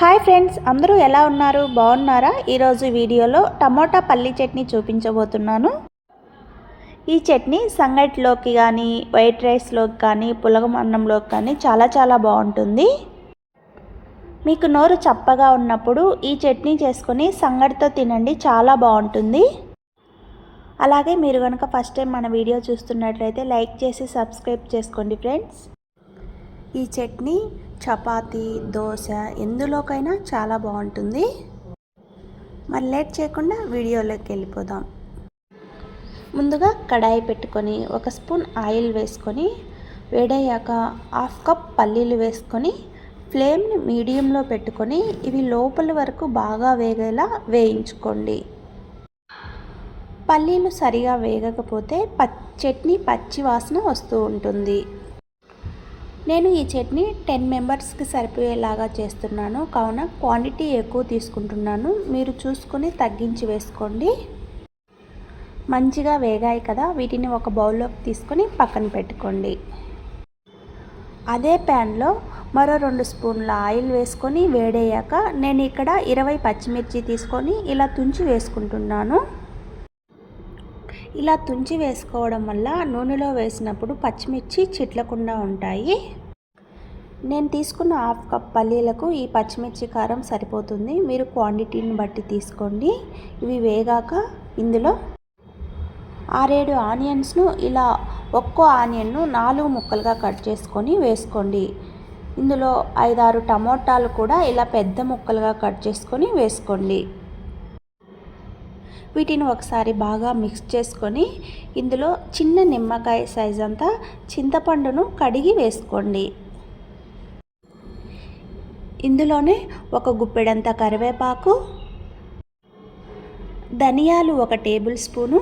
Hi friends అందరూ ఎలా ఉన్నారు? బాగున్నారా? ఈరోజు వీడియోలో టమోటా పల్లి చట్నీ చూపించబోతున్నాను. ఈ చట్నీ సంగటిలోకి కానీ వైట్ రైస్లోకి కానీ పులగం అన్నంలోకి కానీ చాలా చాలా బాగుంటుంది. మీకు నోరు చప్పగా ఉన్నప్పుడు ఈ చట్నీ చేసుకొని సంగటితో తినండి చాలా బాగుంటుంది. అలాగే మీరు కనుక ఫస్ట్ టైం మన వీడియో చూస్తున్నట్లయితే లైక్ చేసి సబ్స్క్రైబ్ చేసుకోండి ఫ్రెండ్స్. ఈ చట్నీ చపాతీ దోశ ఎందులోకైనా చాలా బాగుంటుంది. మరి లేట్ చేయకుండా వీడియోలోకి వెళ్ళిపోదాం. ముందుగా కడాయి పెట్టుకొని ఒక స్పూన్ ఆయిల్ వేసుకొని వేడయ్యాక హాఫ్ కప్ పల్లీలు వేసుకొని ఫ్లేమ్ని మీడియంలో పెట్టుకొని ఇవి లోపల వరకు బాగా వేగేలా వేయించుకోండి. పల్లీలు సరిగా వేగకపోతే ప చట్నీ పచ్చి వాసన వస్తూ ఉంటుంది. నేను ఈ చట్నీ టెన్ మెంబర్స్కి సరిపోయేలాగా చేస్తున్నాను. కావున క్వాంటిటీ ఎక్కువ తీసుకుంటున్నాను. మీరు చూసుకొని తగ్గించి వేసుకోండి. మంచిగా వేగాయి కదా. వీటిని ఒక బౌల్లోకి తీసుకొని పక్కన పెట్టుకోండి. అదే ప్యాన్లో మరో రెండు స్పూన్ల ఆయిల్ వేసుకొని వేడయ్యాక నేను ఇక్కడ ఇరవై పచ్చిమిర్చి తీసుకొని ఇలా తుంచి వేసుకుంటున్నాను. ఇలా తుంచి వేసుకోవడం వల్ల నూనెలో వేసినప్పుడు పచ్చిమిర్చి చిట్లకుండా ఉంటాయి. నేను తీసుకున్న హాఫ్ కప్ పల్లీలకు ఈ పచ్చిమిర్చి కారం సరిపోతుంది. మీరు క్వాంటిటీని బట్టి తీసుకోండి. ఇవి వేగాక ఇందులో ఆరేడు ఆనియన్స్ను ఇలా ఒక్కో ఆనియన్ను నాలుగు ముక్కలుగా కట్ చేసుకొని వేసుకోండి. ఇందులో ఐదారు టమోటాలు కూడా ఇలా పెద్ద ముక్కలుగా కట్ చేసుకొని వేసుకోండి. వీటిని ఒకసారి బాగా మిక్స్ చేసుకొని ఇందులో చిన్న నిమ్మకాయ సైజ్ అంతా చింతపండును కడిగి వేసుకోండి. ఇందులోనే ఒక గుప్పెడంత కరివేపాకు ధనియాలు ఒక టేబుల్ స్పూను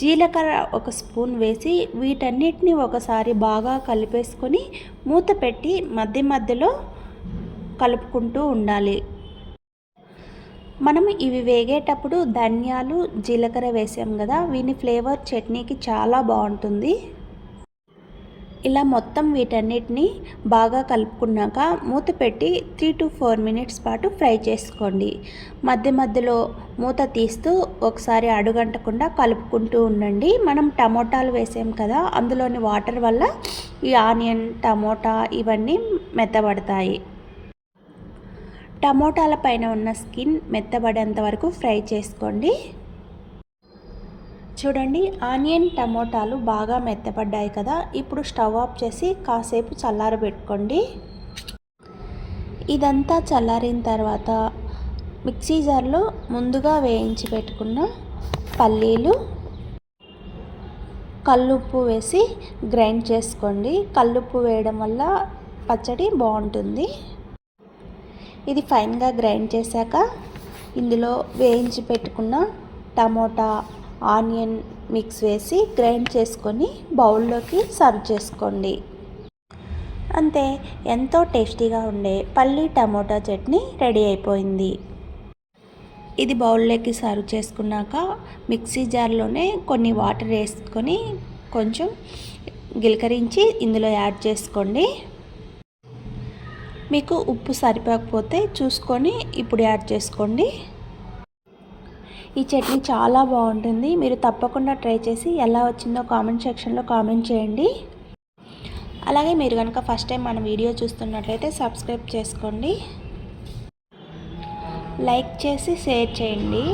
జీలకర్ర ఒక స్పూన్ వేసి వీటన్నిటిని ఒకసారి బాగా కలిపేసుకొని మూత పెట్టి మధ్య మధ్యలో కలుపుకుంటూ ఉండాలి. మనం ఇవి వేగేటప్పుడు ధనియాలు జీలకర్ర వేసాం కదా వీని ఫ్లేవర్ చట్నీకి చాలా బాగుంటుంది. ఇలా మొత్తం వీటన్నిటిని బాగా కలుపుకున్నాక మూత పెట్టి త్రీ టు ఫోర్ మినిట్స్ పాటు ఫ్రై చేసుకోండి. మధ్య మధ్యలో మూత తీస్తూ ఒకసారి అడుగంటకుండా కలుపుకుంటూ ఉండండి. మనం టమోటాలు వేసాం కదా అందులోని వాటర్ వల్ల ఈ ఆనియన్ టమోటా ఇవన్నీ మెత్తబడతాయి. టమోటాల పైన ఉన్న స్కిన్ మెత్తబడేంత వరకు ఫ్రై చేసుకోండి. చూడండి ఆనియన్ టమోటాలు బాగా మెత్తపడ్డాయి కదా. ఇప్పుడు స్టవ్ ఆఫ్ చేసి కాసేపు చల్లారబెట్టుకోండి. ఇదంతా చల్లారిన తర్వాత మిక్సీ జార్లో ముందుగా వేయించి పెట్టుకున్న పల్లీలు కల్లుప్పు వేసి గ్రైండ్ చేసుకోండి. కల్లుప్పు వేయడం వల్ల పచ్చడి బాగుంటుంది. ఇది ఫైన్గా గ్రైండ్ చేశాక ఇందులో వేయించి పెట్టుకున్న టమోటా ఆనియన్ మిక్స్ వేసి గ్రైండ్ చేసుకొని బౌల్లోకి సర్వ్ చేసుకోండి. అంతే ఎంతో టేస్టీగా ఉండే పల్లి టమోటా చట్నీ రెడీ అయిపోయింది. ఇది బౌల్లోకి సర్వ్ చేసుకున్నాక మిక్సీ జార్లోనే కొన్ని వాటర్ వేసుకొని కొంచెం గిలకరించి ఇందులో యాడ్ చేసుకోండి. మీకు ఉప్పు సరిపోకపోతే చూసుకొని ఇప్పుడు యాడ్ చేసుకోండి. ఈ చట్నీ చాలా బాగుంటుంది. మీరు తప్పకుండా ట్రై చేసి ఎలా వచ్చిందో కామెంట్ సెక్షన్లో కామెంట్ చేయండి. అలాగే మీరు కనుక ఫస్ట్ టైం మన వీడియో చూస్తున్నట్లయితే సబ్స్క్రైబ్ చేసుకోండి. లైక్ చేసి షేర్ చేయండి.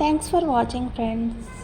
Thanks for watching friends.